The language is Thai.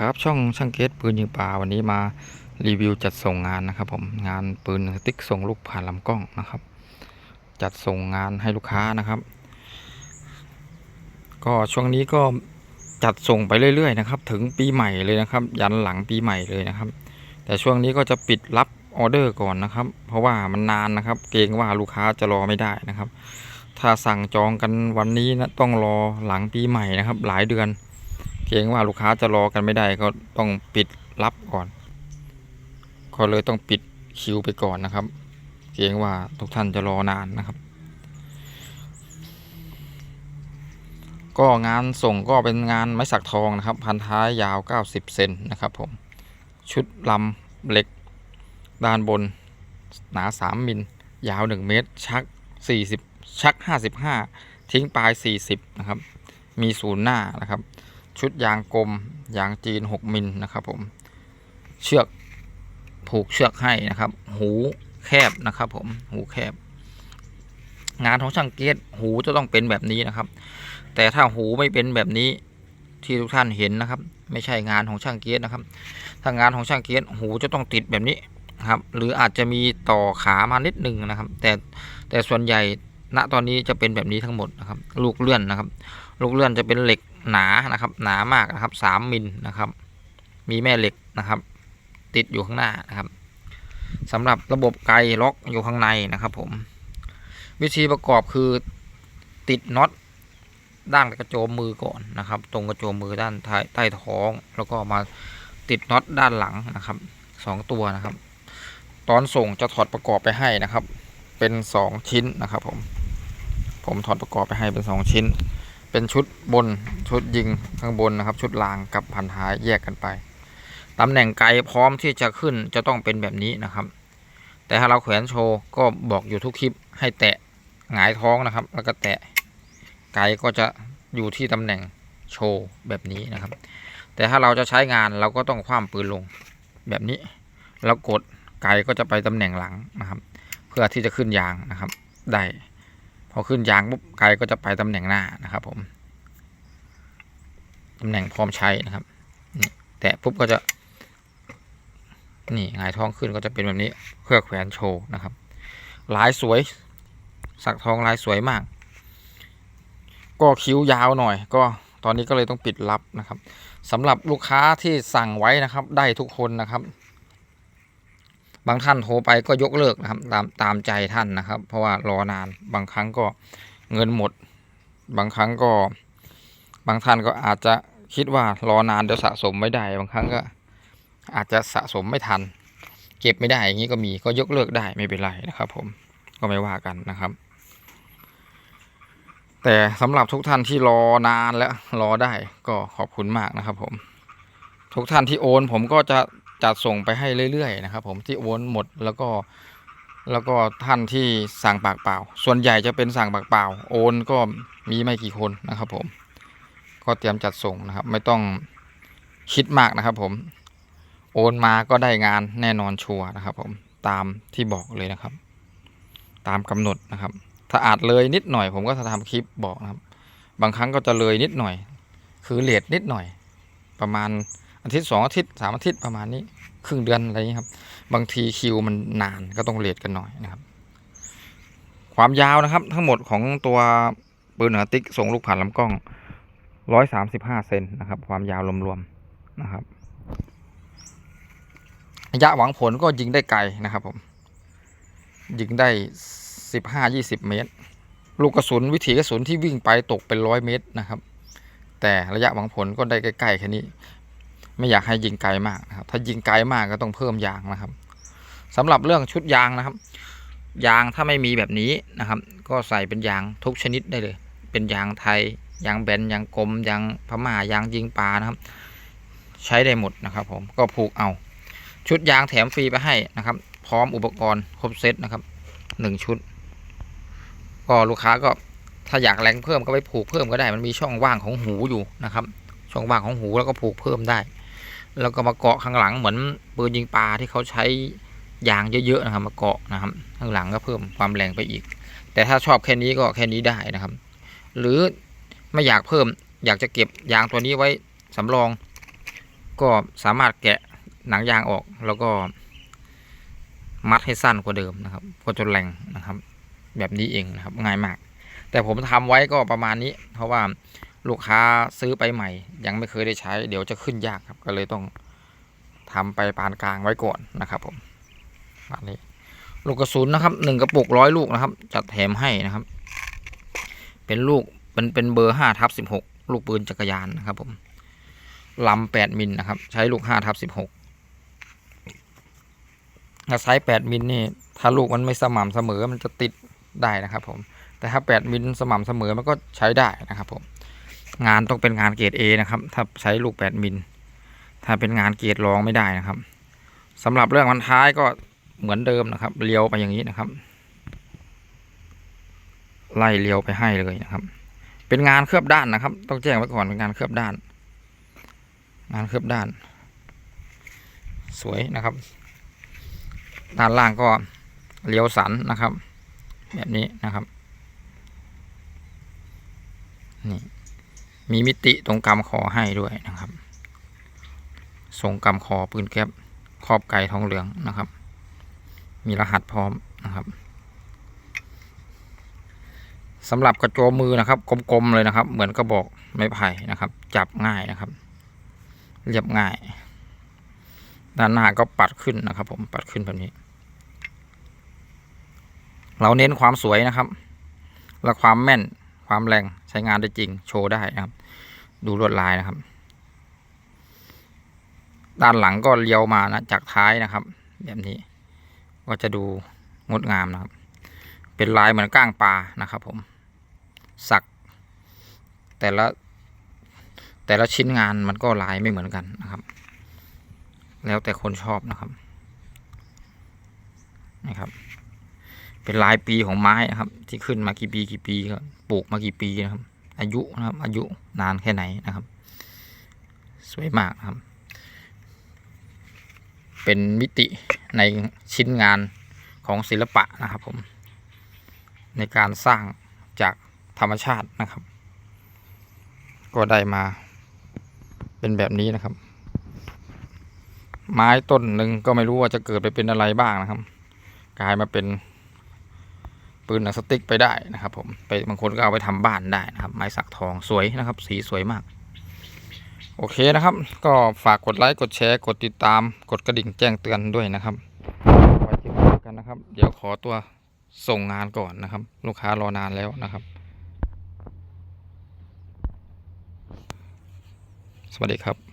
ครับช่องช่างเกตปืนยิงปลาวันนี้มารีวิวจัดส่งงานนะครับผมงานปืนติ๊กส่งลูกผ่านลำกล้องนะครับ จัดส่งงานให้ลูกค้านะครับ ก็ช่วงนี้ก็จัดส่งไปเรื่อยๆนะครับ ถึงปีใหม่เลยนะครับ ยันหลังปีใหม่เลยนะครับ แต่ช่วงนี้ก็จะปิดรับออเดอร์ก่อนนะครับ เพราะว่ามันนานนะครับ เกรงว่าลูกค้าจะรอไม่ได้นะครับ ถ้าสั่งจองกันวันนี้นะต้องรอหลังปีใหม่นะครับ หลายเดือน เกรงว่าลูกค้าจะรอกันไม่ได้ก็ต้องปิดรับก่อน ก็เลยต้องปิดคิวไปก่อนนะครับ เกรงว่าทุกท่านจะรอนานนะครับ ก็งานส่งก็เป็นงานไม้สักทองนะครับ พันท้ายยาว 90 เซนนะครับผม ชุดลำเหล็กด้านบนหนา 3 มิล ยาว 1 เมตร ชัก 40 ชัก 55 ทิ้งปลาย 40 นะครับ มีศูนย์หน้านะครับ ชุดยางกลมยางจีน 6 มิลนะครับผม เชือกผูกเชือกให้นะครับ หูแคบนะครับ ผมหูแคบ งานของช่างเกตหูจะต้องเป็นแบบนี้นะครับ แต่ถ้าหูไม่เป็นแบบนี้ที่ทุกท่านเห็นนะครับ ไม่ใช่งานของช่างเกตนะครับ ถ้างานของช่างเกตหูจะต้องติดแบบนี้ครับ หรืออาจจะมีต่อขามานิดหนึ่งนะครับ แต่แต่ส่วนใหญ่ณตอนนี้จะเป็นแบบนี้ทั้งหมดนะครับ ลูกเลื่อนนะครับ ลูกเลื่อนจะเป็นเหล็ก หนานะครับ หนามากนะครับสามมิลนะครับ มีแม่เหล็กนะครับ ติดอยู่ข้างหน้านะครับสำหรับระบบไกล็อกอยู่ข้างในนะครับ ผม วิธีประกอบคือติดน็อตด้านกระโจมมือก่อนนะครับ ตรงกระโจมมือด้านท้ใต้ท้อง แล้วก็มาติดน็อตด้านหลังนะครับสองตัวนะครับ ตอนส่งจะถอดประกอบไปให้นะครับ เป็นสองชิ้นนะครับ ผม ผมถอดประกอบไปให้เป็นสองชิ้น เป็นชุดบนชุดยิงข้างบนนะครับ ชุดรางกับพันท้ายแยกกันไปตำแหน่งไกลพร้อมที่จะขึ้นจะต้องเป็นแบบนี้นะครับ แต่ถ้าเราแขวนโชว์ก็บอกอยู่ทุกคลิปให้แตะหงายท้องนะครับ แล้วก็แตะไกลก็จะอยู่ที่ตำแหน่งโชว์แบบนี้นะครับ แต่ถ้าเราจะใช้งานเราก็ต้องคว่ำปืนลงแบบนี้ แล้วกดไกลก็จะไปตำแหน่งหลังนะครับ เพื่อที่จะขึ้นยางนะครับได้ พอขึ้นยางปุ๊บไกลก็จะไปตำแหน่งหน้านะครับ ผมตำแหน่งพร้อมใช้นะครับแตะปุ๊บก็จะ นี่หงายท้องขึ้นก็จะเป็นแบบนี้เพื่อแขวนโชว์นะครับ ลายสวย สักทองลายสวยมาก ก็คิ้วยาวหน่อย ก็ตอนนี้ก็เลยต้องปิดรับนะครับสำหรับลูกค้าที่สั่งไว้นะครับ ได้ทุกคนนะครับ บางท่านโทรไปก็ยกเลิกนะครับ ตามตามใจท่านนะครับ เพราะว่ารอนานบางครั้งก็เงินหมด บางครั้งก็ บางท่านก็อาจจะคิดว่ารอนานเดี๋ยวสะสมไม่ได้ บางครั้งก็อาจจะสะสมไม่ทัน เก็บไม่ได้อย่างนี้ก็มีก็ยกเลิกได้ไม่เป็นไรนะครับ ผมก็ไม่ว่ากันนะครับ แต่สำหรับทุกท่านที่รอนานแล้วรอได้ก็ขอบคุณมากนะครับ ผม ทุกท่านที่โอนผมก็จะ จัดส่งไปให้เรื่อยๆนะครับ ผมที่โอนหมดแล้วก็แล้วก็ท่านที่สั่งปากเปล่า ส่วนใหญ่จะเป็นสั่งปากเปล่า โอนก็มีไม่กี่คนนะครับ ผม ก็เตรียมจัดส่งนะครับ ไม่ต้องคิดมากนะครับ ผม โอนมาก็ได้งานแน่นอนชัวร์นะครับ ผมตามที่บอกเลยนะครับ ตามกำหนดนะครับ ถ้าอาจเลยนิดหน่อย ผมก็จะทำคลิปบอกนะครับ บางครั้งก็จะเลยนิดหน่อย คือเลทนิดหน่อย ประมาณอาทิตย์สองอาทิตย์สามอาทิตย์ประมาณนี้ ครึ่งเดือนอะไรอย่างนี้ครับ บางทีคิวมันนานก็ต้องเลทกันหน่อยนะครับ ความยาวนะครับ ทั้งหมดของตัวปืนหนาติ๊กส่งลูกผ่านลำกล้องร้อยสามสิบห้าเซนนะครับ ความยาวรวมๆนะครับระยะหวังผลก็ยิงได้ไกลนะครับผม ยิงได้สิบห้ายี่สิบเมตร ลูกกระสุนวิถีกระสุนที่วิ่งไปตกเป็นร้อยเมตรนะครับ แต่ระยะหวังผลก็ได้ใกล้ๆแค่นี้ ไม่อยากให้ยิงไกลมากนะครับ ถ้ายิงไกลมากก็ต้องเพิ่มยางนะครับสำหรับเรื่องชุดยางนะครับ ยางถ้าไม่มีแบบนี้นะครับ ก็ใส่เป็นยางทุกชนิดได้เลย เป็นยางไทยยางแบนยางกลมยางพม่ายางยิงปลานะครับ ใช้ได้หมดนะครับผมก็ผูกเอา ชุดยางแถมฟรีไปให้นะครับ พร้อมอุปกรณ์ครบเซตนะครับหนึ่งชุด ก็ลูกค้าก็ถ้าอยากแรงเพิ่มก็ไปผูกเพิ่มก็ได้มันมีช่องว่างของหูอยู่นะครับ ช่องว่างของหูแล้วก็ผูกเพิ่มได้ แล้วก็มาเกาะข้างหลังเหมือนปืนยิงปลาที่เขาใช้ยางเยอะๆนะครับ มาเกาะนะครับ ข้างหลังก็เพิ่มความแรงไปอีก แต่ถ้าชอบแค่นี้ก็แค่นี้ได้นะครับ หรือไม่อยากเพิ่มอยากจะเก็บยางตัวนี้ไว้สำรอง ก็สามารถแกะหนังยางออกแล้วก็ มัดให้สั้นกว่าเดิมนะครับก็จะแรงนะครับ แบบนี้เองนะครับง่ายมาก แต่ผมทำไว้ก็ประมาณนี้ เพราะว่า ลูกค้าซื้อไปใหม่ ยังไม่เคยได้ใช้ เดี๋ยวจะขึ้นยากครับ ก็เลยต้องทำไปปานกลางไว้ก่อนนะครับ ผมประมาณนี้ลูกกระสุนนะครับหนึ่งกระปุกร้อยลูกนะครับ จัดแถมให้นะครับ เป็นลูกเป็นเป็นเบอร์ห้าทับสิบหกลูกปืนจักรยานนะครับ ผมลำแปดมิลนะครับ ใช้ลูกห้าทับสิบหกถ้าใช้แปดมิลนี่ถ้าลูกมันไม่สม่ำเสมอมันจะติดได้นะครับ ผม แต่ถ้าแปดมิลสม่ำเสมอมันก็ใช้ได้นะครับ ผม งานต้องเป็นงานเกรด A นะครับ ถ้าใช้ลูกแปดมิล ถ้าเป็นงานเกรดรองไม่ได้นะครับสำหรับเรื่องมันท้ายก็เหมือนเดิมนะครับเลี้ยวไปอย่างนี้นะครับ ไล่เลี้ยวไปให้เลยนะครับ เป็นงานเคลือบด้านนะครับ ต้องแจ้งไว้ก่อนเป็นงานเคลือบด้าน งานเคลือบด้าน สวยนะครับ ด้านล่างก็เลี้ยวสันนะครับ แบบนี้นะครับนี่ มีมิติตรงกำคอให้ด้วยนะครับ ทรงกำคอปืนแก๊ปครอบไก่ทองเหลืองนะครับ มีรหัสพร้อมนะครับสำหรับกระโจมมือนะครับ กลมๆเลยนะครับ เหมือนกระบอกไม้ไผ่นะครับ จับง่ายนะครับ เรียบง่าย ด้านหน้าก็ปัดขึ้นนะครับ ผมปัดขึ้นแบบนี้ เราเน้นความสวยนะครับ และความแม่น ความแรงใช้งานได้จริงโชว์ได้นะครับ ดูลวดลายนะครับ ด้านหลังก็เลี้ยวมานะจากท้ายนะครับ แบบนี้ ก็จะดูงดงามนะครับ เป็นลายเหมือนก้างปลานะครับ ผม สัก แต่ละ แต่ละชิ้นงานมันก็ลายไม่เหมือนกันนะครับ แล้วแต่คนชอบนะครับนะครับ เป็นลายปีของไม้นะครับ ที่ขึ้นมากี่ปีกี่ปีก็ป ลูกมากี่ปีนะครับ อายุนะครับ อายุนานแค่ไหนนะครับ สวยมากนะครับ เป็นมิติในชิ้นงานของศิลปะนะครับผม ในการสร้างจากธรรมชาตินะครับ ก็ได้มาเป็นแบบนี้นะครับ ไม้ต้นหนึ่งก็ไม่รู้ว่าจะเกิดไปเป็นอะไรบ้างนะครับ กลายมาเป็น ปืนหนังสติ๊กไปได้นะครับ ผมไปบางคนก็เอาไปทำบ้านได้นะครับ ไม้สักทองสวยนะครับ สีสวยมาก โอเคนะครับ ก็ฝากกดไลค์กดแชร์กดติดตาม กดกระดิ่งแจ้งเตือนด้วยนะครับไว้เจอกันนะครับ เดี๋ยวขอตัวส่งงานก่อนนะครับ ลูกค้ารอนานแล้วนะครับ สวัสดีครับ